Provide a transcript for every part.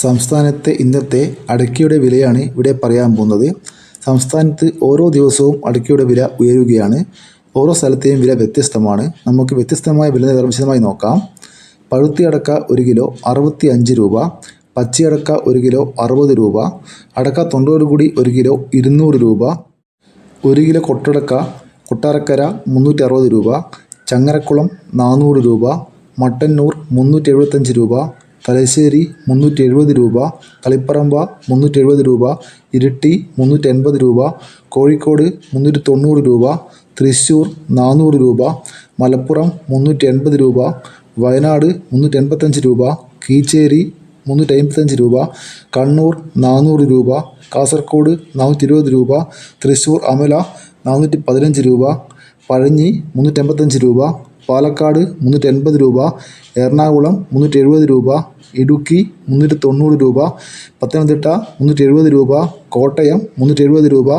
സംസ്ഥാനത്തെ ഇന്നത്തെ അടയ്ക്കയുടെ വിലയാണ് ഇവിടെ പറയാൻ പോകുന്നത്. സംസ്ഥാനത്ത് ഓരോ ദിവസവും അടയ്ക്കയുടെ വില ഉയരുകയാണ്. ഓരോ സ്ഥലത്തെയും വില വ്യത്യസ്തമാണ്. നമുക്ക് വ്യത്യസ്തമായ വില നിർമ്മിച്ചതുമായി നോക്കാം. പഴുത്തി അടക്ക ഒരു കിലോ അറുപത്തി അഞ്ച് രൂപ പച്ചയടക്ക ഒരു കിലോ അറുപത് രൂപ. അടക്ക തൊണ്ടോട് കൂടി ഒരു കിലോ ഇരുന്നൂറ് രൂപ. ഒരു കിലോ കൊട്ടടക്ക കൊട്ടാരക്കര മുന്നൂറ്റി അറുപത് രൂപ. ചങ്ങരക്കുളം നാനൂറ് രൂപ. മട്ടന്നൂർ മുന്നൂറ്റി എഴുപത്തഞ്ച് രൂപ. തലശ്ശേരി മുന്നൂറ്റി എഴുപത് രൂപ തളിപ്പറമ്പ മുന്നൂറ്റി എഴുപത് രൂപ ഇരിട്ടി മുന്നൂറ്റി എൺപത് രൂപ കോഴിക്കോട് മുന്നൂറ്റി തൊണ്ണൂറ് രൂപ തൃശ്ശൂർ നാനൂറ് രൂപ മലപ്പുറം മുന്നൂറ്റി എൺപത് രൂപ വയനാട് മുന്നൂറ്റി എൺപത്തഞ്ച് രൂപ കീച്ചേരി മുന്നൂറ്റി അമ്പത്തഞ്ച് രൂപ കണ്ണൂർ നാനൂറ് രൂപ കാസർഗോഡ് നാനൂറ്റി ഇരുപത് രൂപ തൃശ്ശൂർ അമല നാനൂറ്റി പതിനഞ്ച് രൂപ പഴഞ്ഞി മുന്നൂറ്റി എൺപത്തഞ്ച് രൂപ പാലക്കാട് മുന്നൂറ്റി എൺപത് രൂപ എറണാകുളം മുന്നൂറ്റി എഴുപത് രൂപ ഇടുക്കി മുന്നൂറ്റി തൊണ്ണൂറ് രൂപ പത്തനംതിട്ട മുന്നൂറ്റി എഴുപത് രൂപ കോട്ടയം മുന്നൂറ്റി എഴുപത് രൂപ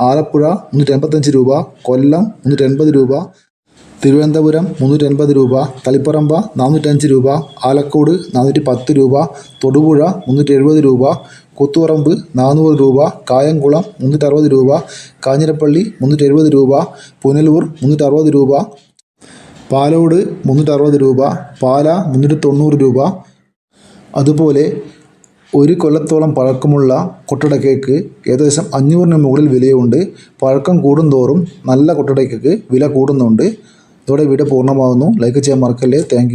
ആലപ്പുഴ മുന്നൂറ്റി എൺപത്തഞ്ച് രൂപ കൊല്ലം മുന്നൂറ്റി എൺപത് രൂപ തിരുവനന്തപുരം മുന്നൂറ്റി എൺപത് രൂപ തളിപ്പറമ്പ നാനൂറ്റഞ്ച് രൂപ ആലക്കോട് നാനൂറ്റി പത്ത് രൂപ തൊടുപുഴ മുന്നൂറ്റി എഴുപത് രൂപ കൂത്തുപറമ്പ് നാനൂറ് രൂപ കായംകുളം മുന്നൂറ്റി അറുപത് രൂപ കാഞ്ഞിരപ്പള്ളി മുന്നൂറ്റി എഴുപത് രൂപ പുനലൂർ മുന്നൂറ്റി അറുപത് രൂപ പാലോട് മുന്നൂറ്റി അറുപത് രൂപ പാല മുന്നൂറ്റി തൊണ്ണൂറ് രൂപ. അതുപോലെ ഒരു കൊല്ലത്തോളം പഴക്കമുള്ള കൊട്ടടക്കയ്ക്ക് ഏകദേശം അഞ്ഞൂറിന് മുകളിൽ വിലയുണ്ട്. പഴക്കം കൂടുന്തോറും നല്ല കൊട്ടടക്കയ്ക്ക് വില കൂടുന്നുണ്ട്. ഇതോടെ വീഡിയോ പൂർണമാകുന്നു. ലൈക്ക് ചെയ്യാൻ മറക്കല്ലേ. താങ്ക്